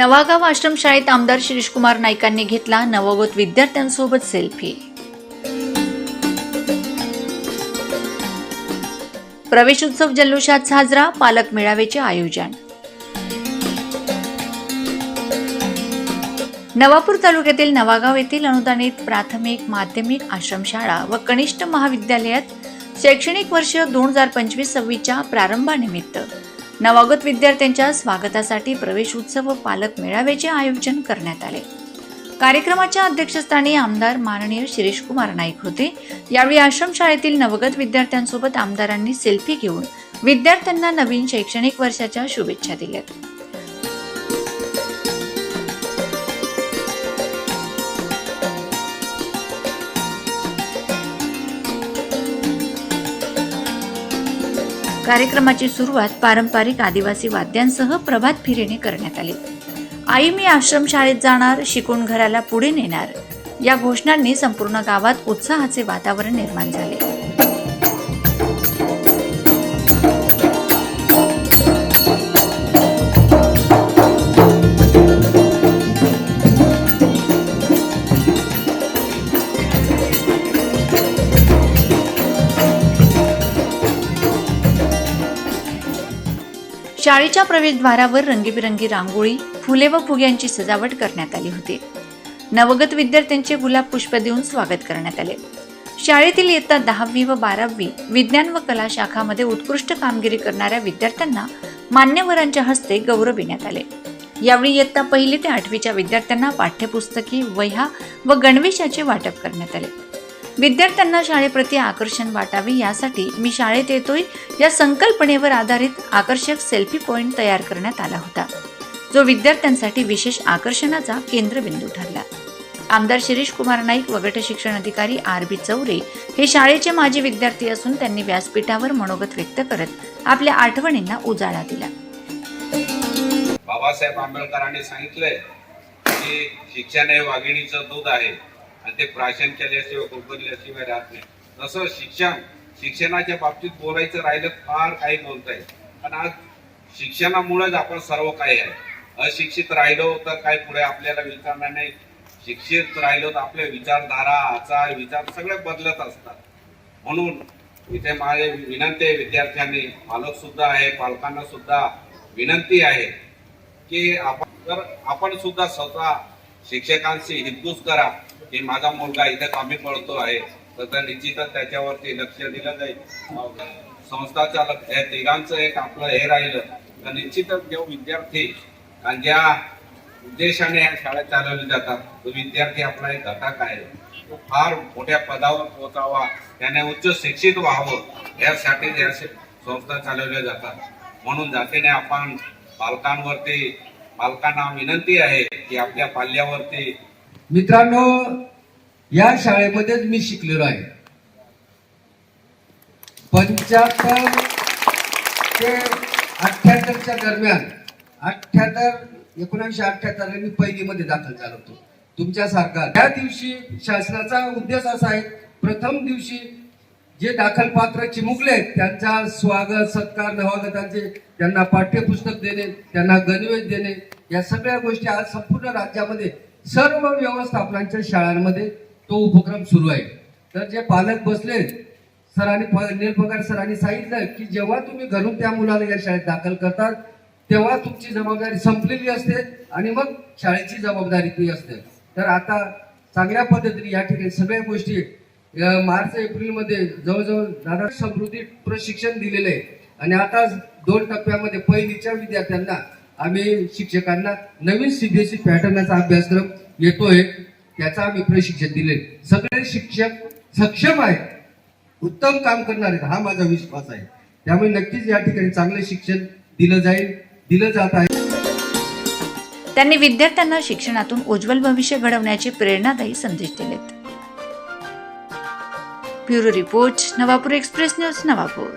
नवागाव आश्रमशाळेत आमदार शिरीषकुमार नाईकांनी घेतला नवोगत विद्यार्थ्यांसोबत सेल्फी. प्रवेश उत्सव जल्लोषात साजरा पालक मेळाव्याचे आयोजन. नवापूर तालुक्यातील नवागाव येथील अनुदानित प्राथमिक माध्यमिक आश्रमशाळा व कनिष्ठ महाविद्यालयात शैक्षणिक वर्ष दोन हजार पंचवीस सव्वीसच्या प्रारंभानिमित्त नवागत विद्यार्थ्यांच्या स्वागतासाठी प्रवेश उत्सव व पालक मेळाव्याचे आयोजन करण्यात आले. कार्यक्रमाच्या अध्यक्षस्थानी आमदार माननीय शिरीष कुमार नाईक होते. यावेळी आश्रमशाळेतील नवगत विद्यार्थ्यांसोबत आमदारांनी सेल्फी घेऊन विद्यार्थ्यांना नवीन शैक्षणिक वर्षाच्या शुभेच्छा दिल्यात. कार्यक्रमाची सुरुवात पारंपरिक आदिवासी वाद्यांसह प्रभात फिरीने करण्यात आली. आई मी आश्रमशाळेत जाणार शिकून घराला पुढे नेणार. या घोषणांनी संपूर्ण गावात उत्साहाचे वातावरण निर्माण झाले. शाळेच्या प्रवेशद्वारावर रंगीबिरंगी रांगोळी फुले व फुग्यांची सजावट करण्यात आली होती. नवगत विद्यार्थ्यांचे गुलाब पुष्प देऊन स्वागत करण्यात आले. शाळेतील इयत्ता दहावी व बारावी विज्ञान व कला शाखामध्ये उत्कृष्ट कामगिरी करणाऱ्या विद्यार्थ्यांना मान्यवरांच्या हस्ते गौरविण्यात आले. यावेळी इयत्ता पहिली ते आठवीच्या विद्यार्थ्यांना पाठ्यपुस्तके वह्या व गणवेशाचे वाटप करण्यात आले. विद्यार्थ्यांना शाळेप्रती आकर्षण वाटावे यासाठी मी शाळेत येतोय. या संकल्पनेवर आधारित आकर्षक सेल्फी पॉईंट तयार करण्यात आला होता. जो विद्यार्थ्यांसाठी विशेष आकर्षणाचा केंद्रबिंदू ठरला. आमदार शिरीष कुमार नाईक व गट शिक्षण अधिकारी आर बी चौरे हे शाळेचे माजी विद्यार्थी असून त्यांनी व्यासपीठावर मनोगत व्यक्त करत आपल्या आठवणींना उजाळा दिला. बाबासाहेब आंबेडकरांनी सांगितलंय की शिक्षण हे वाघिणीचं दूध आहे. आणि ते प्राशन केल्याशिवाय शिवाय राहत नाही. तसं शिक्षण शिक्षणाच्या बाबतीत बोलायचं राहिलं फार काही बोलता येईल पण आज शिक्षणामुळेच आपण सर्व काही आहे. अशिक्षित राहिलो तर काय पुढे आपल्याला विचारणार नाही. शिक्षित राहिलो तर आपले विचारधारा आचार विचार सगळे बदलत असतात. म्हणून इथे माझे विनंती आहे विद्यार्थ्यांनी पालक सुद्धा आहे पालकांना सुद्धा विनंती आहे की आपण जर आपण सुद्धा स्वतः शिक्षकांशी हितगुज करा की माझा मुलगा इथे कमी पडतो आहे तर निश्चितच त्याच्यावरती लक्ष दिलं जाईल. संस्थाच्या लक्ष- या तिघांचं एक आपलं हे राहिलं. तर निश्चितच जो विद्यार्थी आणि ज्या उद्देशाने या शाळा चालवल्या जातात तो विद्यार्थी आपला एक घटक आहे. तो फार मोठ्या पदावर पोहोचावा त्याने उच्च शिक्षित व्हावं यासाठी या संस्था चालवल्या जातात. म्हणून जातीने आपण पालकांवरती पालकांना विनंती आहे की आपल्या पाल्यावरती मित्रांनो या शाळेमध्येच मी शिकलेलो आहे. पंच्याहत्तर ते अठ्याहत्तरच्या दरम्यान अठ्याहत्तर एकोणीसशे अठ्याहत्तर मी पहिलीमध्ये दाखल झालो होतो. तुमच्यासारखा त्या दिवशी शासनाचा उद्देश असा आहे प्रथम दिवशी जे दाखल पात्र चिमुकले आहेत, त्यांचा स्वागत सत्कार नवागतांचे त्यांना पाठ्यपुस्तक देणे त्यांना गणवेश देणे या सगळ्या गोष्टी आज संपूर्ण राज्यामध्ये सर्व व्यवस्थापनांच्या शाळांमध्ये तो उपक्रम सुरू आहे. तर जे पालक बसले सरांनी अनिल पगार सरांनी सांगितलं की जेव्हा तुम्ही घरून त्या मुलाला या शाळेत दाखल करतात तेव्हा तुमची जबाबदारी संपलेली असते आणि मग शाळेची जबाबदारी ती असते. तर आता चांगल्या पद्धतीने या ठिकाणी सगळ्या गोष्टी मार्च एप्रिलमध्ये जवळजवळ दादा समृद्धी प्रशिक्षण दिलेले आहे. आणि आता दोन टप्प्यामध्ये पहिलीच्या विद्यार्थ्यांना आम्ही शिक्षकांना नवीन सीबीएसई पॅटर्नचा अभ्यासक्रम येतोय त्याचा आम्ही प्रशिक्षण दिले सगळे शिक्षक सक्षम आहेत. उत्तम काम करणार आहेत. हा माझा विश्वास आहे. त्यामुळे नक्कीच या ठिकाणी चांगलं शिक्षण दिलं जाईल दिलं जात आहे. त्यांनी विद्यार्थ्यांना शिक्षणातून उज्ज्वल भविष्य घडवण्याचे प्रेरणादायी संदेश दिलेत. Bureau report Navapur express news Navapur.